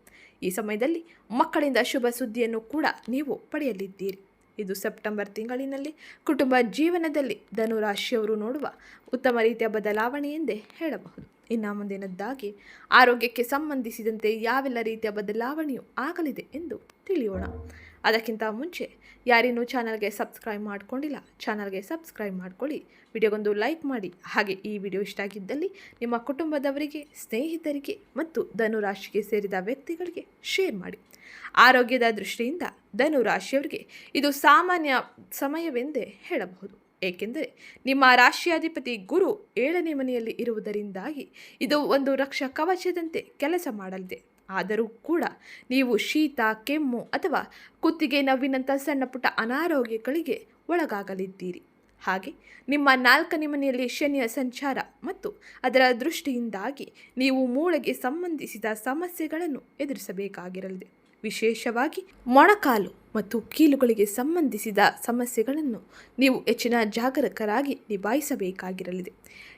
ಈ ಸಮಯದಲ್ಲಿ ಮಕ್ಕಳಿಂದ ಶುಭ ಸುದ್ದಿಯನ್ನು ಕೂಡ ನೀವು ಪಡೆಯಲಿದ್ದೀರಿ. ಇದು ಸೆಪ್ಟೆಂಬರ್ ತಿಂಗಳಿನಲ್ಲಿ ಕುಟುಂಬ ಜೀವನದಲ್ಲಿ ಧನುರಾಶಿಯವರು ನೋಡುವ ಉತ್ತಮ ರೀತಿಯ ಬದಲಾವಣೆ ಎಂದೇ ಹೇಳಬಹುದು. ಇನ್ನು ಮುಂದಿನದ್ದಾಗಿ, ಆರೋಗ್ಯಕ್ಕೆ ಸಂಬಂಧಿಸಿದಂತೆ ಯಾವೆಲ್ಲ ರೀತಿಯ ಬದಲಾವಣೆಯೂ ಆಗಲಿದೆ ಎಂದು ತಿಳಿಯೋಣ. ಅದಕ್ಕಿಂತ ಮುಂಚೆ ಯಾರಿನ್ನೂ ಚಾನಲ್ಗೆ ಸಬ್ಸ್ಕ್ರೈಬ್ ಮಾಡ್ಕೊಂಡಿಲ್ಲ, ಚಾನಲ್ಗೆ ಸಬ್ಸ್ಕ್ರೈಬ್ ಮಾಡ್ಕೊಳ್ಳಿ. ವಿಡಿಯೋಗೊಂದು ಲೈಕ್ ಮಾಡಿ. ಹಾಗೆ ಈ ವಿಡಿಯೋ ಇಷ್ಟ ಆಗಿದ್ದಲ್ಲಿ ನಿಮ್ಮ ಕುಟುಂಬದವರಿಗೆ, ಸ್ನೇಹಿತರಿಗೆ ಮತ್ತು ಧನುರಾಶಿಗೆ ಸೇರಿದ ವ್ಯಕ್ತಿಗಳಿಗೆ ಶೇರ್ ಮಾಡಿ. ಆರೋಗ್ಯದ ದೃಷ್ಟಿಯಿಂದ ಧನುರಾಶಿಯವರಿಗೆ ಇದು ಸಾಮಾನ್ಯ ಸಮಯವೆಂದೇ ಹೇಳಬಹುದು. ಏಕೆಂದರೆ ನಿಮ್ಮ ರಾಶಿಯಾಧಿಪತಿ ಗುರು ಏಳನೇ ಮನೆಯಲ್ಲಿ ಇರುವುದರಿಂದಾಗಿ ಇದು ಒಂದು ರಕ್ಷ ಕವಚದಂತೆ ಕೆಲಸ ಮಾಡಲಿದೆ. ಆದರೂ ಕೂಡ ನೀವು ಶೀತ, ಕೆಮ್ಮು ಅಥವಾ ಕುತ್ತಿಗೆ ನೋವಿನಂಥ ಸಣ್ಣ ಪುಟ್ಟ ಅನಾರೋಗ್ಯಗಳಿಗೆ ಒಳಗಾಗಲಿದ್ದೀರಿ. ಹಾಗೆ ನಿಮ್ಮ ನಾಲ್ಕನೇ ಮನೆಯಲ್ಲಿ ಶನಿಯ ಸಂಚಾರ ಮತ್ತು ಅದರ ದೃಷ್ಟಿಯಿಂದಾಗಿ ನೀವು ಮೂಳೆಗೆ ಸಂಬಂಧಿಸಿದ ಸಮಸ್ಯೆಗಳನ್ನು ಎದುರಿಸಬೇಕಾಗಿರಲಿದೆ. ವಿಶೇಷವಾಗಿ ಮೊಣಕಾಲು ಮತ್ತು ಕೀಲುಗಳಿಗೆ ಸಂಬಂಧಿಸಿದ ಸಮಸ್ಯೆಗಳನ್ನು ನೀವು ಹೆಚ್ಚಿನ ಜಾಗರೂಕರಾಗಿ ನಿಭಾಯಿಸಬೇಕಾಗಿರಲಿದೆ.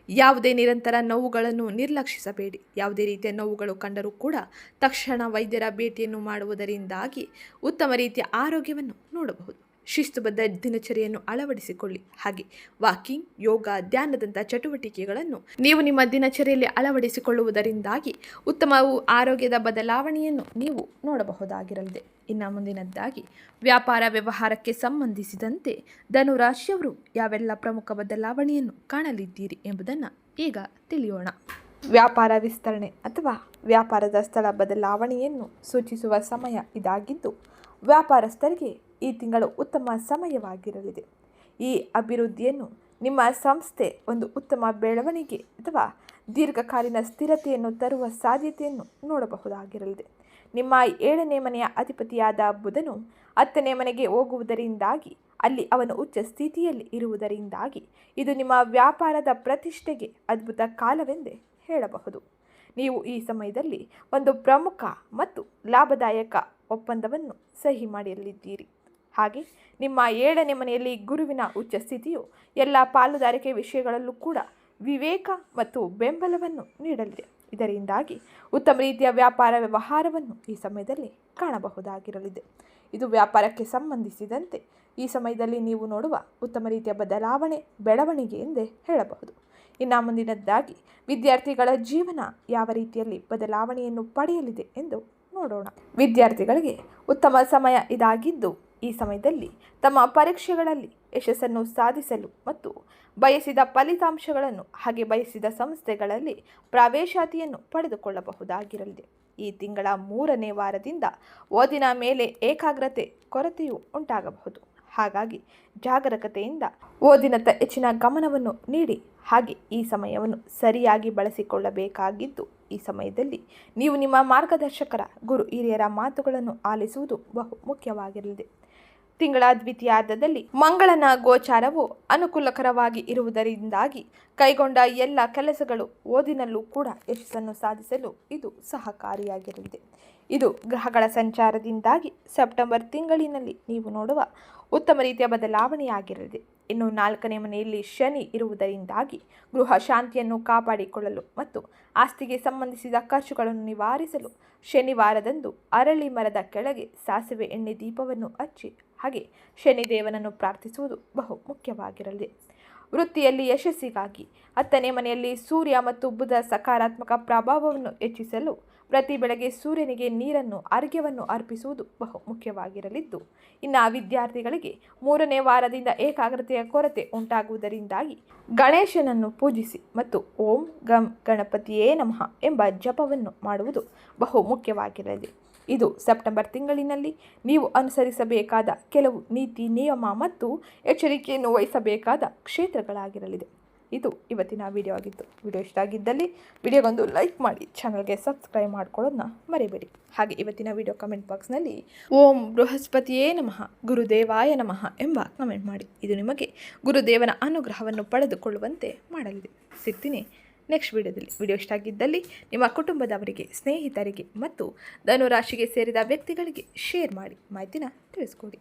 ಯಾವುದೇ ನಿರಂತರ ನೋವುಗಳನ್ನು ನಿರ್ಲಕ್ಷಿಸಬೇಡಿ. ಯಾವುದೇ ರೀತಿಯ ನೋವುಗಳು ಕಂಡರೂ ಕೂಡ ತಕ್ಷಣ ವೈದ್ಯರ ಭೇಟಿಯನ್ನು ಮಾಡುವುದರಿಂದಾಗಿ ಉತ್ತಮ ರೀತಿಯ ಆರೋಗ್ಯವನ್ನು ನೋಡಬಹುದು. ಶಿಸ್ತುಬದ್ಧ ದಿನಚರಿಯನ್ನು ಅಳವಡಿಸಿಕೊಳ್ಳಿ. ಹಾಗೆ ವಾಕಿಂಗ್, ಯೋಗ ಧ್ಯಾನದಂಥ ಚಟುವಟಿಕೆಗಳನ್ನು ನೀವು ನಿಮ್ಮ ದಿನಚರಿಯಲ್ಲಿ ಅಳವಡಿಸಿಕೊಳ್ಳುವುದರಿಂದಾಗಿ ಉತ್ತಮವು ಆರೋಗ್ಯದ ಬದಲಾವಣೆಯನ್ನು ನೀವು ನೋಡಬಹುದಾಗಿರಲಿದೆ. ಇನ್ನು ಮುಂದಿನದ್ದಾಗಿ, ವ್ಯಾಪಾರ ವ್ಯವಹಾರಕ್ಕೆ ಸಂಬಂಧಿಸಿದಂತೆ ಧನುರಾಶಿಯವರು ಯಾವೆಲ್ಲ ಪ್ರಮುಖ ಬದಲಾವಣೆಯನ್ನು ಕಾಣಲಿದ್ದೀರಿ ಎಂಬುದನ್ನು ಈಗ ತಿಳಿಯೋಣ. ವ್ಯಾಪಾರ ವಿಸ್ತರಣೆ ಅಥವಾ ವ್ಯಾಪಾರದ ಸ್ಥಳ ಬದಲಾವಣೆಯನ್ನು ಸೂಚಿಸುವ ಸಮಯ ಇದಾಗಿದ್ದು, ವ್ಯಾಪಾರಸ್ಥರಿಗೆ ಈ ತಿಂಗಳು ಉತ್ತಮ ಸಮಯವಾಗಿರಲಿದೆ. ಈ ಅಭಿವೃದ್ಧಿಯನ್ನು ನಿಮ್ಮ ಸಂಸ್ಥೆ ಒಂದು ಉತ್ತಮ ಬೆಳವಣಿಗೆ ಅಥವಾ ದೀರ್ಘಕಾಲೀನ ಸ್ಥಿರತೆಯನ್ನು ತರುವ ಸಾಧ್ಯತೆಯನ್ನು ನೋಡಬಹುದಾಗಿರಲಿದೆ. ನಿಮ್ಮ ಏಳನೇ ಮನೆಯ ಅಧಿಪತಿಯಾದ ಬುಧನು ಹತ್ತನೇ ಮನೆಗೆ ಹೋಗುವುದರಿಂದಾಗಿ, ಅಲ್ಲಿ ಅವನು ಉಚ್ಚ ಸ್ಥಿತಿಯಲ್ಲಿ ಇರುವುದರಿಂದಾಗಿ ಇದು ನಿಮ್ಮ ವ್ಯಾಪಾರದ ಪ್ರತಿಷ್ಠೆಗೆ ಅದ್ಭುತ ಕಾಲವೆಂದೇ ಹೇಳಬಹುದು. ನೀವು ಈ ಸಮಯದಲ್ಲಿ ಒಂದು ಪ್ರಮುಖ ಮತ್ತು ಲಾಭದಾಯಕ ಒಪ್ಪಂದವನ್ನು ಸಹಿ ಮಾಡಲಿದ್ದೀರಿ ಹಾಗೆ ನಿಮ್ಮ ಏಳನೇ ಮನೆಯಲ್ಲಿ ಗುರುವಿನ ಉಚ್ಚ ಸ್ಥಿತಿಯು ಎಲ್ಲ ಪಾಲುದಾರಿಕೆ ವಿಷಯಗಳಲ್ಲೂ ಕೂಡ ವಿವೇಕ ಮತ್ತು ಬೆಂಬಲವನ್ನು ನೀಡಲಿದೆ. ಇದರಿಂದಾಗಿ ಉತ್ತಮ ರೀತಿಯ ವ್ಯಾಪಾರ ವ್ಯವಹಾರವನ್ನು ಈ ಸಮಯದಲ್ಲಿ ಕಾಣಬಹುದಾಗಿರಲಿದೆ. ಇದು ವ್ಯಾಪಾರಕ್ಕೆ ಸಂಬಂಧಿಸಿದಂತೆ ಈ ಸಮಯದಲ್ಲಿ ನೀವು ನೋಡುವ ಉತ್ತಮ ರೀತಿಯ ಬದಲಾವಣೆ ಬೆಳವಣಿಗೆ ಎಂದೇ ಹೇಳಬಹುದು. ಇನ್ನು ಮುಂದಿನದ್ದಾಗಿ ವಿದ್ಯಾರ್ಥಿಗಳ ಜೀವನ ಯಾವ ರೀತಿಯಲ್ಲಿ ಬದಲಾವಣೆಯನ್ನು ಪಡೆಯಲಿದೆ ಎಂದು ನೋಡೋಣ. ವಿದ್ಯಾರ್ಥಿಗಳಿಗೆ ಉತ್ತಮ ಸಮಯ ಇದಾಗಿದ್ದು ಈ ಸಮಯದಲ್ಲಿ ತಮ್ಮ ಪರೀಕ್ಷೆಗಳಲ್ಲಿ ಯಶಸ್ಸನ್ನು ಸಾಧಿಸಲು ಮತ್ತು ಬಯಸಿದ ಫಲಿತಾಂಶಗಳನ್ನು ಹಾಗೆ ಬಯಸಿದ ಸಂಸ್ಥೆಗಳಲ್ಲಿ ಪ್ರವೇಶಾತಿಯನ್ನು ಪಡೆದುಕೊಳ್ಳಬಹುದಾಗಿರಲಿದೆ. ಈ ತಿಂಗಳ ಮೂರನೇ ವಾರದಿಂದ ಓದಿನ ಮೇಲೆ ಏಕಾಗ್ರತೆ, ಕೊರತೆಯು ಉಂಟಾಗಬಹುದು. ಹಾಗಾಗಿ ಜಾಗರೂಕತೆಯಿಂದ ಓದಿನತ್ತ ಹೆಚ್ಚಿನ ಗಮನವನ್ನು ನೀಡಿ, ಹಾಗೆ ಈ ಸಮಯವನ್ನು ಸರಿಯಾಗಿ ಬಳಸಿಕೊಳ್ಳಬೇಕಾಗಿದ್ದು, ಈ ಸಮಯದಲ್ಲಿ ನೀವು ನಿಮ್ಮ ಮಾರ್ಗದರ್ಶಕರ, ಗುರು ಹಿರಿಯರ ಮಾತುಗಳನ್ನು ಆಲಿಸುವುದು ಬಹು ಮುಖ್ಯವಾಗಿರಲಿದೆ. ತಿಂಗಳ ದ್ವಿತೀಯಾರ್ಧದಲ್ಲಿ ಮಂಗಳನ ಗೋಚಾರವು ಅನುಕೂಲಕರವಾಗಿ ಇರುವುದರಿಂದಾಗಿ ಕೈಗೊಂಡ ಎಲ್ಲ ಕೆಲಸಗಳು ಓದಿನಲ್ಲೂ ಕೂಡ ಯಶಸ್ಸನ್ನು ಸಾಧಿಸಲು ಇದು ಸಹಕಾರಿಯಾಗಿರಲಿದೆ. ಇದು ಗ್ರಹಗಳ ಸಂಚಾರದಿಂದಾಗಿ ಸೆಪ್ಟೆಂಬರ್ ತಿಂಗಳಿನಲ್ಲಿ ನೀವು ನೋಡುವ ಉತ್ತಮ ರೀತಿಯ ಬದಲಾವಣೆಯಾಗಿರಲಿದೆ. ಇನ್ನು ನಾಲ್ಕನೇ ಮನೆಯಲ್ಲಿ ಶನಿ ಇರುವುದರಿಂದಾಗಿ ಗೃಹ ಶಾಂತಿಯನ್ನು ಕಾಪಾಡಿಕೊಳ್ಳಲು ಮತ್ತು ಆಸ್ತಿಗೆ ಸಂಬಂಧಿಸಿದ ಖರ್ಚುಗಳನ್ನು ನಿವಾರಿಸಲು ಶನಿವಾರದಂದು ಅರಳಿ ಮರದ ಕೆಳಗೆ ಸಾಸಿವೆ ಎಣ್ಣೆ ದೀಪವನ್ನು ಹಚ್ಚಿ ಹಾಗೆ ಶನಿದೇವನನ್ನು ಪ್ರಾರ್ಥಿಸುವುದು ಬಹು ಮುಖ್ಯವಾಗಿರಲಿದೆ ವೃತ್ತಿಯಲ್ಲಿ ಯಶಸ್ಸಿಗಾಗಿ ಹತ್ತನೇ ಮನೆಯಲ್ಲಿ ಸೂರ್ಯ ಮತ್ತು ಬುಧ ಸಕಾರಾತ್ಮಕ ಪ್ರಭಾವವನ್ನು ಹೆಚ್ಚಿಸಲು ಪ್ರತಿ ಬೆಳಗ್ಗೆ ಸೂರ್ಯನಿಗೆ ನೀರನ್ನು ಅರ್ಘ್ಯವನ್ನು ಅರ್ಪಿಸುವುದು ಬಹು ಮುಖ್ಯವಾಗಿರಲಿದ್ದು, ಇನ್ನು ವಿದ್ಯಾರ್ಥಿಗಳಿಗೆ ಮೂರನೇ ವಾರದಿಂದ ಏಕಾಗ್ರತೆಯ ಕೊರತೆ ಉಂಟಾಗುವುದರಿಂದಾಗಿ ಗಣೇಶನನ್ನು ಪೂಜಿಸಿ ಮತ್ತು ಓಂ ಗಂ ಗಣಪತಿಯೇ ನಮಃ ಎಂಬ ಜಪವನ್ನು ಮಾಡುವುದು ಬಹು ಮುಖ್ಯವಾಗಿರಲಿದೆ ಇದು ಸೆಪ್ಟೆಂಬರ್ ತಿಂಗಳಿನಲ್ಲಿ ನೀವು ಅನುಸರಿಸಬೇಕಾದ ಕೆಲವು ನೀತಿ, ನಿಯಮ ಮತ್ತು ಎಚ್ಚರಿಕೆಯನ್ನು ವಹಿಸಬೇಕಾದ ಕ್ಷೇತ್ರಗಳಾಗಿರಲಿದೆ. ಇದು ಇವತ್ತಿನ ವಿಡಿಯೋ ಆಗಿತ್ತು. ವಿಡಿಯೋ ಇಷ್ಟ ಆಗಿದ್ದಲ್ಲಿ ವಿಡಿಯೋಗೊಂದು ಲೈಕ್ ಮಾಡಿ ಚಾನಲ್ಗೆ ಸಬ್ಸ್ಕ್ರೈಬ್ ಮಾಡ್ಕೊಳ್ಳೋದನ್ನ ಮರಿಬೇಡಿ. ಹಾಗೆ ಇವತ್ತಿನ ವಿಡಿಯೋ ಕಮೆಂಟ್ ಬಾಕ್ಸ್ನಲ್ಲಿ ಓಂ ಬೃಹಸ್ಪತಿಯೇ ನಮಃ, ಗುರುದೇವಾಯ ನಮಃ ಎಂಬ ಕಮೆಂಟ್ ಮಾಡಿ. ಇದು ನಿಮಗೆ ಗುರುದೇವನ ಅನುಗ್ರಹವನ್ನು ಪಡೆದುಕೊಳ್ಳುವಂತೆ ಮಾಡಲಿದೆ. ಸಿಗ್ತೀನಿ. ನೆಕ್ಸ್ಟ್ ವಿಡಿಯೋದಲ್ಲಿ ವಿಡಿಯೋ ಇಷ್ಟ ಆಗಿದ್ದಲ್ಲಿ ನಿಮ್ಮ ಕುಟುಂಬದವರಿಗೆ, ಸ್ನೇಹಿತರಿಗೆ ಮತ್ತು ಧನುರಾಶಿಗೆ ಸೇರಿದ ವ್ಯಕ್ತಿಗಳಿಗೆ ಶೇರ್ ಮಾಡಿ ಮಾಹಿತಿನ ತಿಳಿಸ್ಕೊಡಿ.